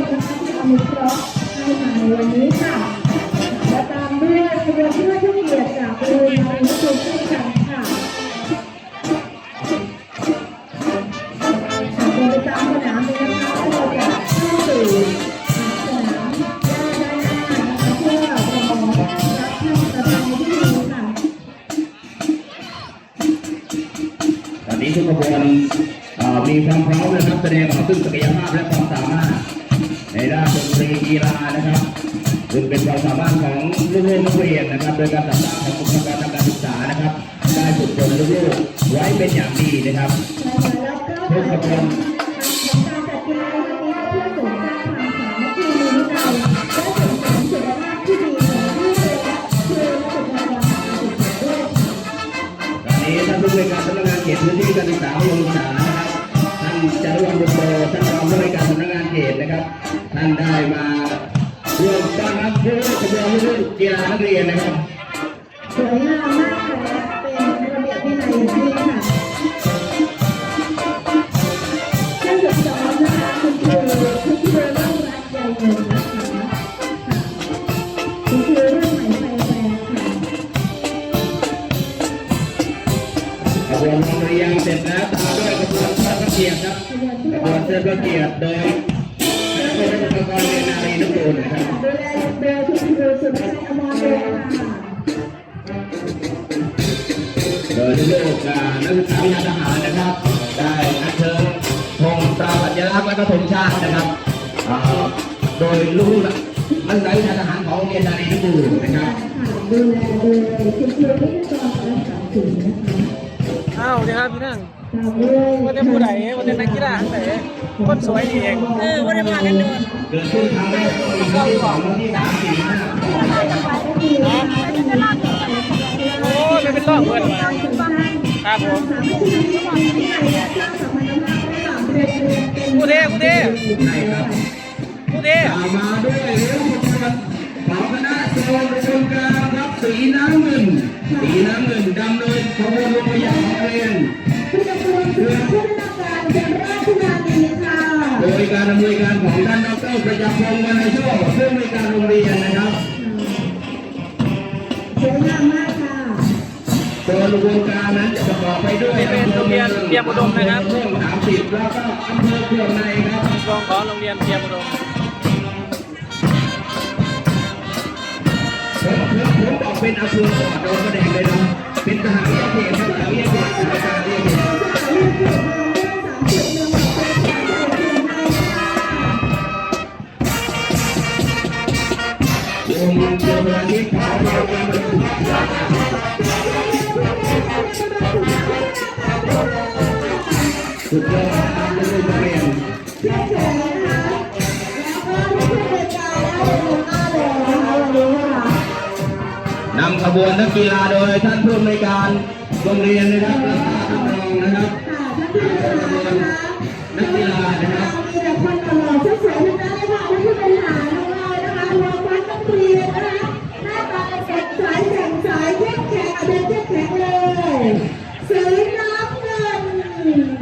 พระเพรมนะคะที่อนุเคราะห์ให้มาในวันนี้ค่ะ รีกีฬานะครับซึ่งเป็นความสามารถของลูกๆนักเรียนนะครับ โดยการจัดตั้งของบุคลากรทางการศึกษานะครับ ได้ฝึกฝนลูกๆไว้เป็นอย่างดีนะครับแล้วก็ของการจัดกีฬานี้เพื่อเสริมสร้างความสามัคคีมีวินัยและเสริมสุขภาพที่ดีของผู้เรียนและครูและบุคลากรทางการศึกษาด้วยค่ะตอนนี้ท่านผู้บริการสำนักงานเขตพื้นที่การศึกษาพยงศึกษานะครับท่านจารุวรรณบุญโตท่านรองผู้บริการสำนักงานเขตนะครับ ท่านได้มาร่วมต้อนรับผู้ขบวนลูกกีฬานักเรียนนะครับสวยงามมากค่ะและเป็นระเบียบวินัยอย่างยิ่งค่ะท่านฝึกสอนนะคะคุณครูคุณครูร่างรักใจเงินนะคะค่ะคุณครูรุ่นใหม่ไฟแรงค่ะขบวนโรงเรียนเสร็จแล้วตามด้วยขบวนเทิดพระเกียรติครับขบวนที่ขบวนเทิดพระเกียรติโดยคณะครู และบุคลากรเรนารีนุกูลนะครับดูแลโดยคุณครูสุรชัยอมรเดชค่ะโดยลูกๆอ่านักศึกษาวิชาทหารนะครับ ได้อัญเชิญธงตราสัญลักษณ์และก็ธงชาตินะครับโดยลูกนักศึกษาวิชาทหารของเรียนนารีนุกูลนะครับดูแลโดยคุณครูวิทยากรรักษาศิลป์นะคะอ้าวเดี๋ยวครับพี่นั่งวันนี้ผู้ใดวันนี้นักกีฬาทั้งไหนคนสวยเอง เออวันนี้พากันดู เดินเดขึ้นครั้งแรกก็มีทั้งที่สองที่สามสี่ห้าโอ้ยไม่เป็นรอบเพื่อนครับผมกูเทกูเทใช่ครับกูเทมาด้วยเรื่องขบวนของคณะโซนประชุมกลางครับสีน้ำเงินสีน้ำเงินดำเนินขบวนลงไปยังโรงเรียนผู้ดำรงตำแหน่งผู้ว่าการจังหวัดราชบุรี โดยการดำเนินการของท่านดรประจักษ์พงศ์วรรณโชคผู้อำนวยการโรงเรียนนะครับสวยงามมากค่ะโดยกระบวนการนั้นจะประกอบไปด้วยเป็นโรงเรียนเตรียมอุดมนะครับเรื่องสามสิบแล้วก็อำเภอเขื่อนในครับกองของโรงเรียนเตรียมอุดมผมผมผมบอกเป็นอำเภอก่อนโดนกระเด็นเลยนะเป็นทหารเรือเขตครับทหารเรือเขตทหารเรือเขตวงเจ้าหน้าที่ขาวเราเป็นบรรทุก สุดยอดตามลูกเรียนนำขบวนนักกีฬาโดยท่านผู้อำนวยการโรงเรียนนะครับและท่านรองนะครับนักกีฬานะครับ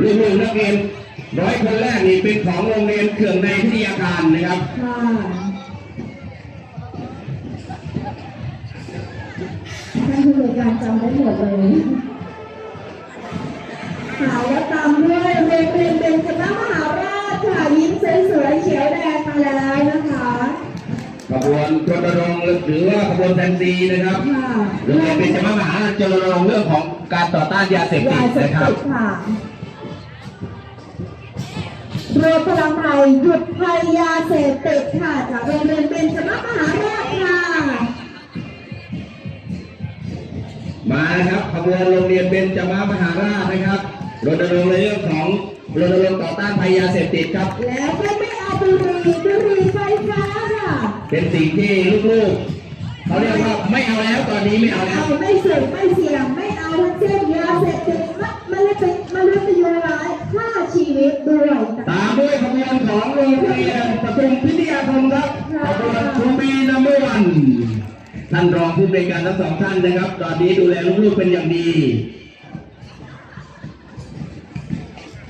ลูกๆนักเรียนร้อยคนแรกนี่เป็นของโรงเรียนเขื่องในพิทยาการนะครับ ค่ะท่านผู้บริการจำได้หมดเลยค่ะแล้วตามด้วยเรียนเรียนเป็นคณะมหาราชค่ะยิ้มสวยๆเขียวแดงมาแล้วนะคะขบวนชนรงค์หรือว่าขบวนแฟนซีนะครับค่ะโรงเรียนเป็นจมหาชนรงค์เรื่องของการต่อต้านยาเสพติยาดเสพนะครับ ติดค่ะเรือพลังไทยหยุดภัยยาเสพติดค่ะจากโรงเรียนเป็นคณะมหาราชค่ะมานะครับขบวนโรงเรียนเบญจมามหาราชนะครับรณรงค์ในเรื่องของรณรงค์ต่อต้านภัยยาเสพติดครับ แล้วก็ไม่เอาบุหรี่บุหรี่ไฟฟ้าค่ะ เป็นสิ่งที่ลูกๆเขาเรียกว่าไม่เอาแล้วตอนนี้ไม่เอาแล้วเอาไม่เสี่ยงไม่เสี่ยงไม่เอาทั้งสิ้นยาเสพติดมันเลยเป็นมันเลยเป็นยูร้ายฆ่า ชีวิตด้วยตามด้วยขบววนของโรงเรียนปทุมพิทยาคมครับขบวนทูบีนัมเบอร์วันท่านรองผู้บริการทั้งสองท่านนะครับ ตอนนี้ดูแลลูกๆเป็นอย่างดี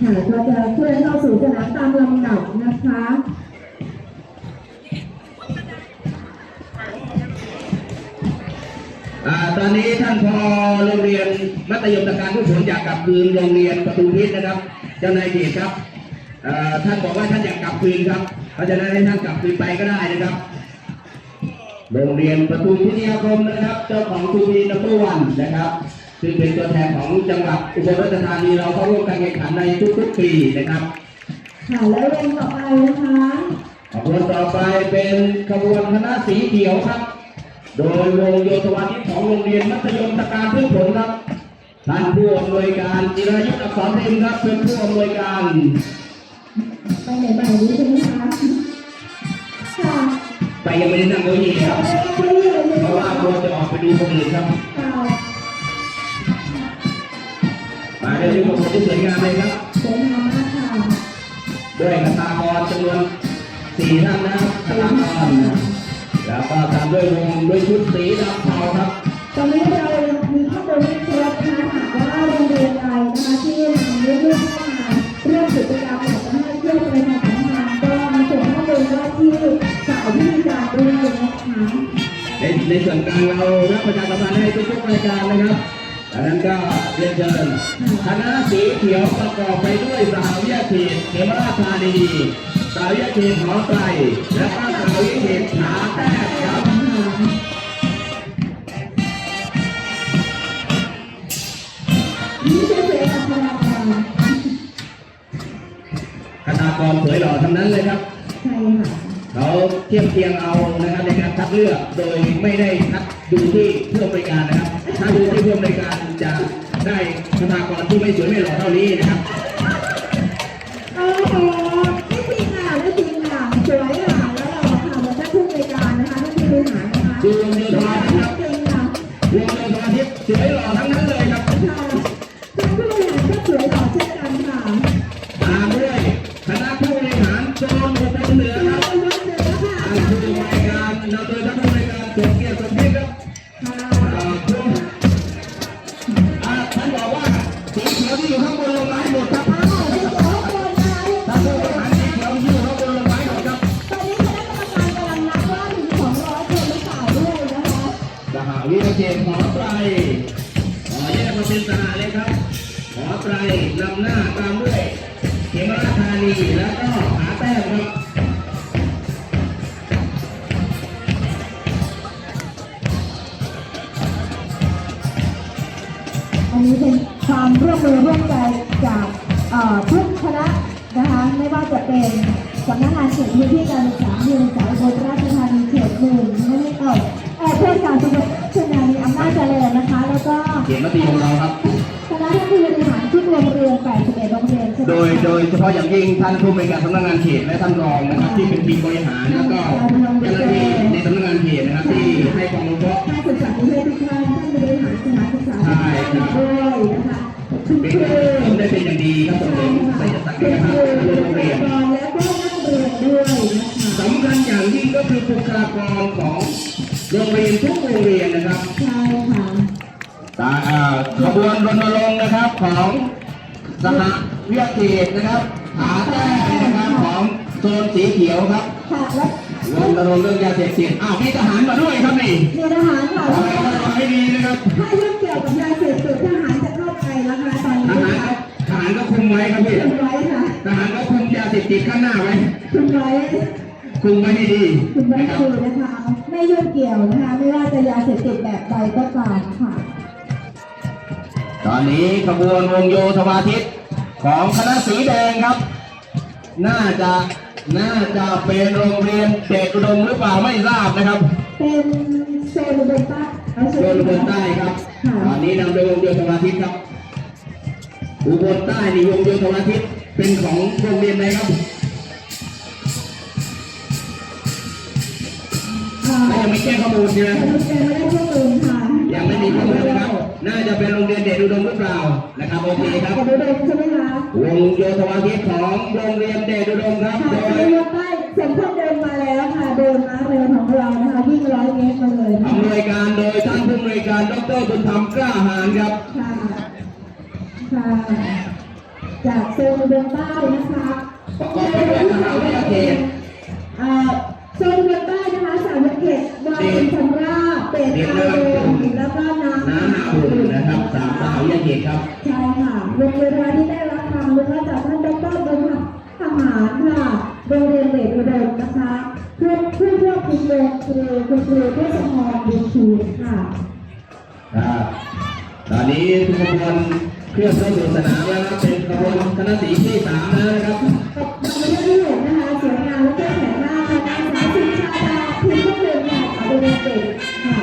ค่ะก็จะเคลื่อนเข้าสู่สนามตามลำดับนะคะอ่าตอนนี้ท่านพอโรงเรียนมัธยมตะการผู้ผลอยากกลับคืนโรงเรียนประตูพิษนะครับ เจ้านายเขตครับเอ่อท่านบอกว่าท่านอยากกลับคืนครับเพราะฉะนั้นให้ท่านกลับคืนไปก็ได้นะครับ โรงเรียนประตูพิทยาคมนะครับ เจ้าของทูบีนัมเบอร์วันนะครับซึ่งเป็นตัวแทนของจังหวัดอุบลราชธานีเราเข้าร่วมการแข่งขันในทุกๆปีนะครับค่ะแล้วเรียนต่อไปนะคะขบวนต่อไปเป็นขบวนคณะสีเขียวครับ โดยวงโยธวาทิตของโรงเรียนมัธยมตะการพืชผลครับ ท่านผู้อำนวยการจิรายุทธอักษรเทมครับเป็นผู้อำนวยการไปไหนบ้างนี้ใช่ไหมคะค่ะไปยังไม่ได้นั่งเก้าอี้ครับไม่ได้เลยเพราะว่าควรจะออกไปดูคนอื่นครับค่ะมาเรื่องของคนที่สวยงามเลยครับสวยงามมากค่ะด้วยคาถากรจำนวนสี่ท่านนะครับคาถากรแล้วก็ตามด้วยวงด้วยชุดสีดำเทาครับตอนนี้เรา นใดนะคะที่นำลูกๆเข้ามาร่วมกิจกรรมอยากจะให้เที่ยวประชาสัมพันก็มาส่งข้อมูลว่าที่สายที่มีการเรียนะคะในในส่วนกลางเรารับประชาสัมพันธ์ให้ทุกๆรายการนะครับดังนั้นก็เรียนเชิญคณะสีเขียวประกอบไปด้วยสหวิทยาเขตเขมราชธานีสหวิทยาเขตหอไตรและก็สหวิทยาเขตผาแต้ครับากรสวยหล่อทั้งนั้นเลยครับใช่ค่ะเขาเทียบเทียงเอานะครับในการคัดเลือกโดยไม่ได้คัดดูที่ผู้อำนวยการนะครับ ถ้าดูที่ผู้อำนวยการจะได้คณากรที่ไม่สวยไม่หล่อเท่านี้นะครับ นี้เป็นความร่วมมือร่วมใจจากทุกคณะนะคะ ไม่ว่าจะเป็นสำนักงานเขตพื้นที่การศึกษาเมืองสายบนราชธานีเขตหนึ่งไม่ได้เอ่อเอ่อเทศกาลสุขชนานีอำนาจเจริญนะคะ แล้วก็เขตมติของเราครับ คณะท่านผู้บริหารทุกโรงเรียน81โรงเรียนใช่ไหมโดยโดยเฉพาะอย่างยิ่งท่านผู้บริการสำนักงานเขตและท่านรองนะครับที่เป็นทีมบริหารแล้วก็เจ้าหน้าที่ สำนักงานเขตนะครับที่ให้ความรู้เพราะท่านศึกษาธิการทุกท่านท่านบริหารสถานศึกษาทุกท่านด้วยนะคะคุณคเป็นรูผมได้เป็นอย่างดีครับส่งเสริมไสยศักดิ์ภาพในโรงเรียนและก็นักเรียนด้วยนะคะสำคัญอย่างยิ่งก็คือบุคลากรของโรงเรียนทุกโรงเรียนนะครับใช่ค่ะตาอ่าขบวนรณรงค์นะครับของสหวิทยาเขตนะครับหาแต้มนะครับของโซนสีเขียวครับ ค่ะและรงเรื่องยาเสพติดอ้าวมีทหารมาด้วยครับนี่มีทหารค่ะขอให้ระวังให้ดีนะครับถ้าเรื่องเกี่ยวกับยาเสพติดทหารจะเข้าไปนะคะตอนนี้หารทหารก็คุมไว้ครับพี่คุมไว้ค่ะทหารก็คุมยาเสพติดข้างหน้าไว้คุมไว้คุมไว้ให้ดีคุมไว้นะครับคือนะคะ ไม่ยุ่งเกี่ยวนะคะ ไม่ว่าจะยาเสพติดแบบใดก็ตามค่ะ ตอนนี้ขบวนวงโยธวาทิตของคณะสีแดงครับ น่าจะ น่าจะเป็นโรงเรียนเด็กอุดมหรือเปล่าไม่ทราบนะครับ เป็นโซนอุบลใต้เอาโซนอุบลใต้ครับค่ะตอนนี้นำโดยวงโยธวาทิตครับอุบลใต้นี่วงโยธวาทิตเป็นของโรงเรียนไหนครับอ่ายังไม่แจ้งข้อมูลใช่ไหม แต่ไม่ได้ข้อมูลค่ะยังไม่มีข้อมูลนะครับน่าจะเป็นโรงเรียนเดชอุดมหรือเปล่านะครับโอเคครับกับเด็กใช่ไหมคะวงโยธวาทิตของโรงเรียนเดชอุดมครับค่ะโดจะยยกได้เสียงพ่อเดินมาแล้วค่ะเดินมาเร็วของเรานะคะวิ่งร้อยเมตรมาเลยนะอำนวยการโดยท่านผู้อำนวยการดรบุญธรรมกล้าหาญครับค่ะค่ะจากโซนเดินใต้นะคะประกอบไปด้วยมหาวิทยาเขต อ่าโซนเดินใต้นะคะสามวิเขตวารินชำราบเป็ดอาโดมแล้วก็น้ำ น้ำหนักอุ่นนะครับ สามมหาวิทยาเขตครับ ใช่ค่ะโรงเรียนวัดที่ได้รับความรู้จากท่านดรบรมทหารค่ะโรงเรียนเดชอุดมนะคะเพื่อเพื่อเพื่อคุณครูครูคุณครูเทศพรบุญชูค่ะครับตอนนี้ทุกขบวนเคลื่อนเข้าสู่สนามแล้วนะครับเป็นขบวนคณะสีที่สามแล้วนะครับทำไม่ได้เลยนะคะสวยงามและเข้มแข็งมากค่ะสาวสิชาดาพิมพ์เพื่อนค่ะโรงเรียนเด็กค่ะ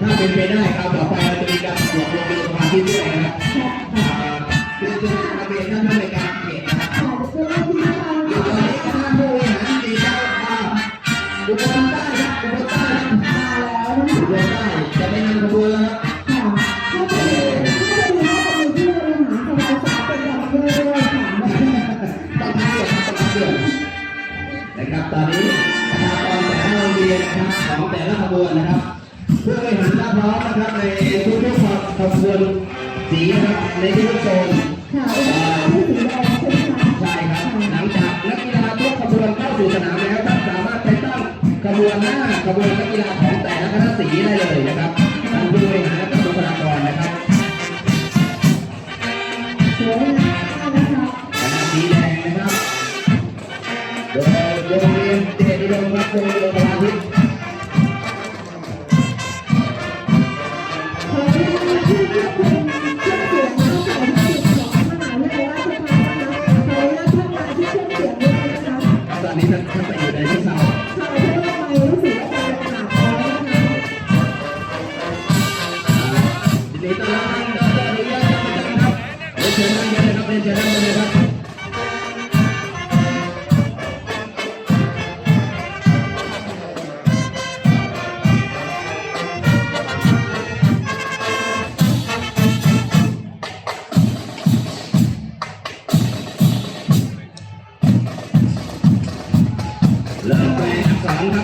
ถ้าเป็นไปได้ครับต่อไป โรงเรียนสมาธิด้วยนะครับค่ะอ่าคือคือนักเรียนท่านผู้ในวยการเขตนะครับค่ะจะเป็นที่ทางอยู่ตรงนี้ท่านผู้บริหารดีครับอ่าอุบลใต้ครับอุบลใต้มาแล้วนะอุบลใต้จะไม่นขบวนแล้วครับค่ะถ้าจะมีถ้าจะมีถ้าจะมีที่บริหารสมาสาเป็นแบบเรื่อยๆค่ะต้องทำเดือดต้องทำเดือดนะครับตอนนี้ประชากรแต่ละโรงเรียนนะครับของแต่ละขบวนนะครับ เพื่อให้หันหน้าพร้อมนะครับในทุกๆขบวนสีนะครับในทุกโซนค่ะอุปกรณ์ที่สีแดงใช่ไหมคะใช่ครับหลังจากนักกีฬาทุกขบวนเข้าสู่สนามแล้วท่านสามารถไปตั้งขบวนหน้าขบวนนักกีฬาของแต่ละคณะสีได้เลยนะครับท่านผู้บริหารและท่านบุคลากรนะครับสวยงามนะคะคณะสีแดงนะครับโดยโรงเรียนเจดีย์รงรับโรงเรียนพาทิตย์ขออนุญาตที่ ว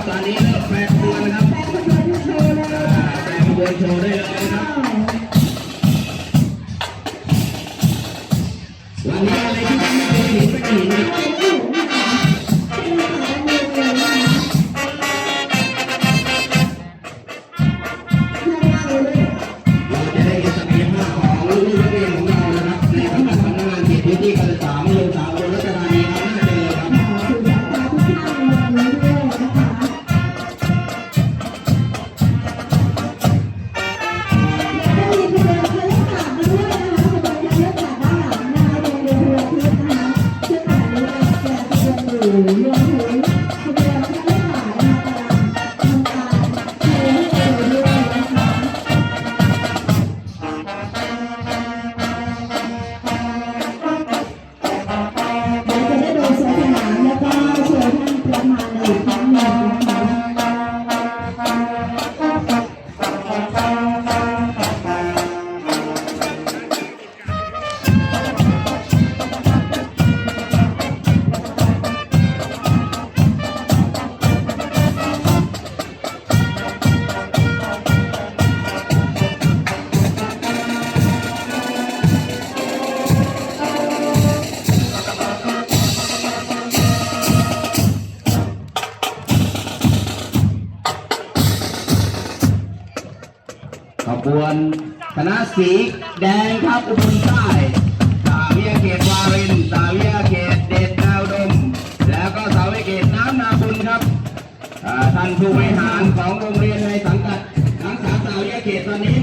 ษ วนคณะสีแดงครับอุบลใต้สาวิยเกตวารินสาวิยเกตเดชดาวดม แล้วก็สาวิยเกตน้ำนาบุญครับท่านผู้บริหารของโรงเรียนในสังกัดทั้งสามสาวิทยเกตตอนนี้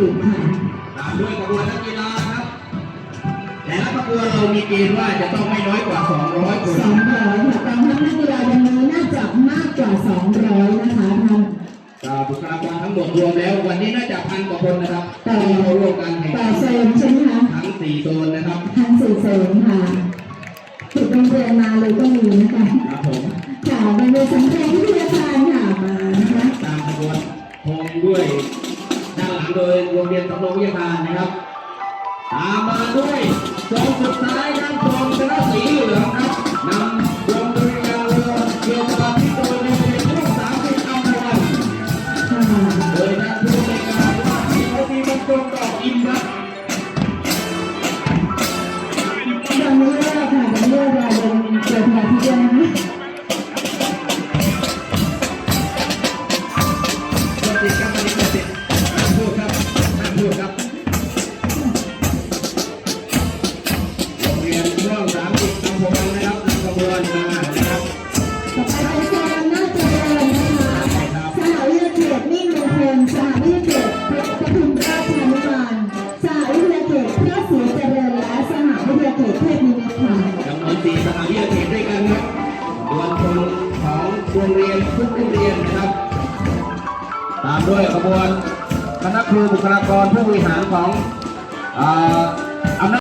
สพติดค่ะตามด้วยขบวนนักกีฬาครับ แต่ละขบวนเรามีเกณฑ์ว่าจะต้องไม่น้อยกว่า 200 คนสองร้อยค่ะกองทัพนักกีฬาวันนี้น่าจะมากกว่าสองร้อยนะคะท่านอ่าบุคลากรทั้งหมดรวมแล้ว วันนี้น่าจะพันกว่าคนนะครับที่เข้าร่วมการแข่งต่อขันโซนใช่ไหมคะทั้ง4โซนนะครับทั้งสี่โซนค่ะจุดโรงเรียนมาเลยก็มีนะคะครับผมค่ะโรงเรียนสังเกตวิทยาการค่ะมานะคะตามขบวนธงด้วย โดยโรงเรียนตำรวจวิทยาการนะครับ ตามมาด้วยโซนสุดท้ายครับโซนชนะสีเหลืองครับนำโรงเรียนเรือเกียรติบัตรที่โดยโรงเรียนลูกสามสิบอัมพวันค่ะโดยท่านผู้ในการว่าที่เขามีบรรจงดอกอินครับยังไม่เลิกค่ะยังไม่เลิกรอลงเกิมาที่เดียวนะคะ ด้วยขบวนคณะครูบุคลากรผู้บริหารของอ